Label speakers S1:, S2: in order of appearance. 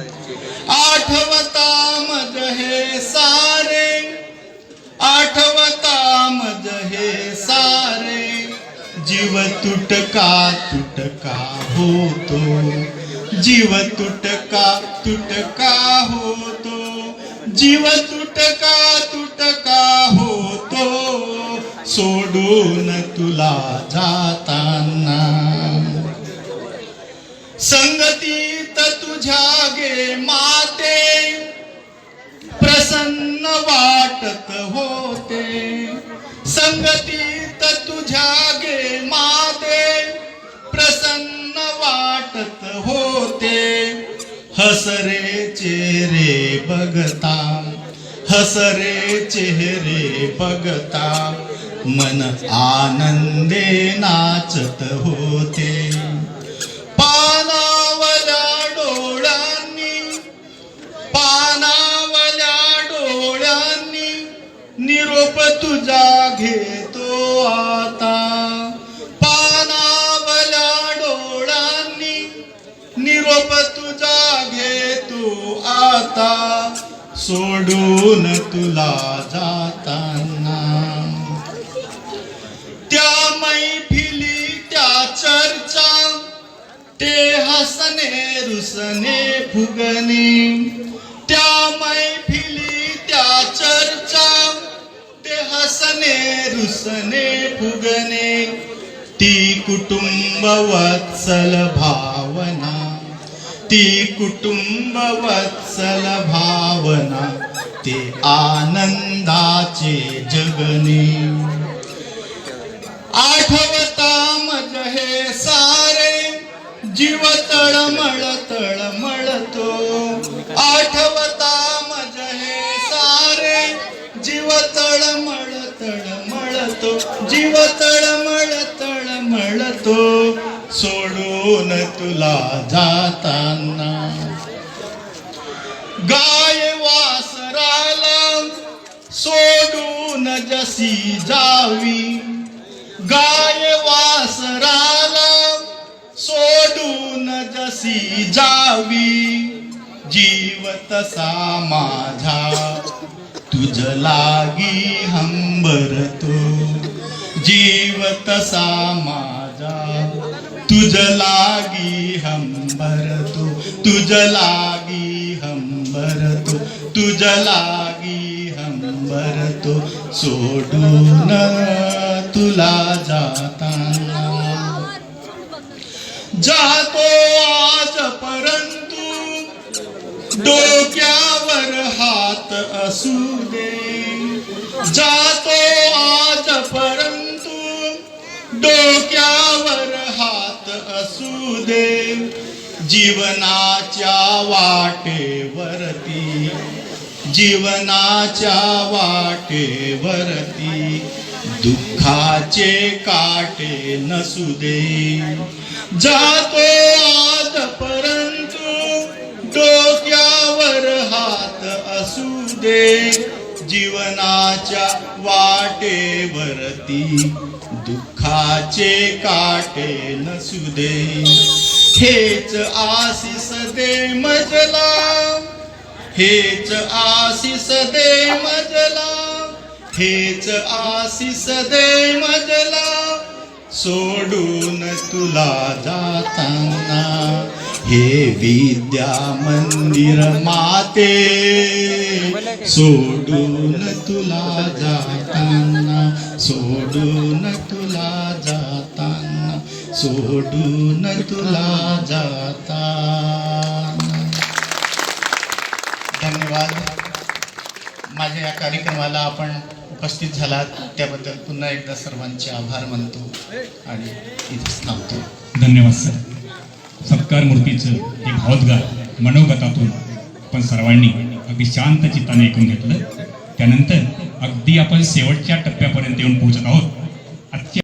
S1: आठवता मज हे सारे आठवता मज हे सारे जीव तुटका तुटका होतो जीव तुटका तुटका होतो जीव तुटका तुटका होतो सोडून तुला जाताना संगतीत तुझ्या माते प्रसन्न वाटत होते. संगतीत तुझ्या गे माते प्रसन्न वाटत होते. हसरे चेहरे बघता हसरे चेहरे बघता मन आनंदे नाचत होते. निरोप तुझा घेतो आता. पानावल्या डोळांनी निरोप तुझा घेतो आता. सोडून तुला जाताना. त्या मैफिली त्या चर्चा ते हसने रुसने फुगणे. त्या मैफिली त्या चर्चा ते रुसने फुगने ती कुटुंब वत्सल भावना ती कुटुंब वत्सल भावना ते आनंदाचे जगने. आठवता मज हे सारे जीव तळमळ तळमळतो. आठवता तळमळतो सोडून तुला जाताना. गाय वासराला सोडून जशी जावी. गाय वासराला सोडून जशी जावी. जीव तसा माझा तुझ लागी हंबरतो. जीव तसा माझा तुझ लागी हम भरतो तुझ लागी हम हंबरतो तुझ लागी हम हंबरतो सोडून तुला जाताना. जातो आज परंतु डोक्यावर हात असू दे. जा असू दे जीवनाच्या वाटेवरती जीवनाच्या वाटेवरती दुःखाचे काटे नसू दे जातो आज परंतु डोक्यावर हात असू दे जीवनाच्या वाटेवरती दुःखाचे काटे नसू दे. हेच आशिष दे मजला. हेच आशिष दे मजला. हेच आशिष दे मजला. सोडून तुला जाताना हे विद्या मंदिर माते सोडून तुला जाताना सोडून तुला जाताना सोडून तुला जाताना. धन्यवाद. माझ्या या कार्यक्रमाला आपण उपस्थित झालात त्याबद्दल पुन्हा एकदा सर्वांचे आभार मानतो आणि इथेच थांबतो.
S2: धन्यवाद सर. सत्कार मूर्तीचं एक हौदगार मनोगतातून आपण सर्वांनी अगदी शांत चित्ताने ऐकून घेतलं. त्यानंतर अगदी आपण शेवटच्या टप्प्यापर्यंत येऊन पोहोचत आहोत. आजच्या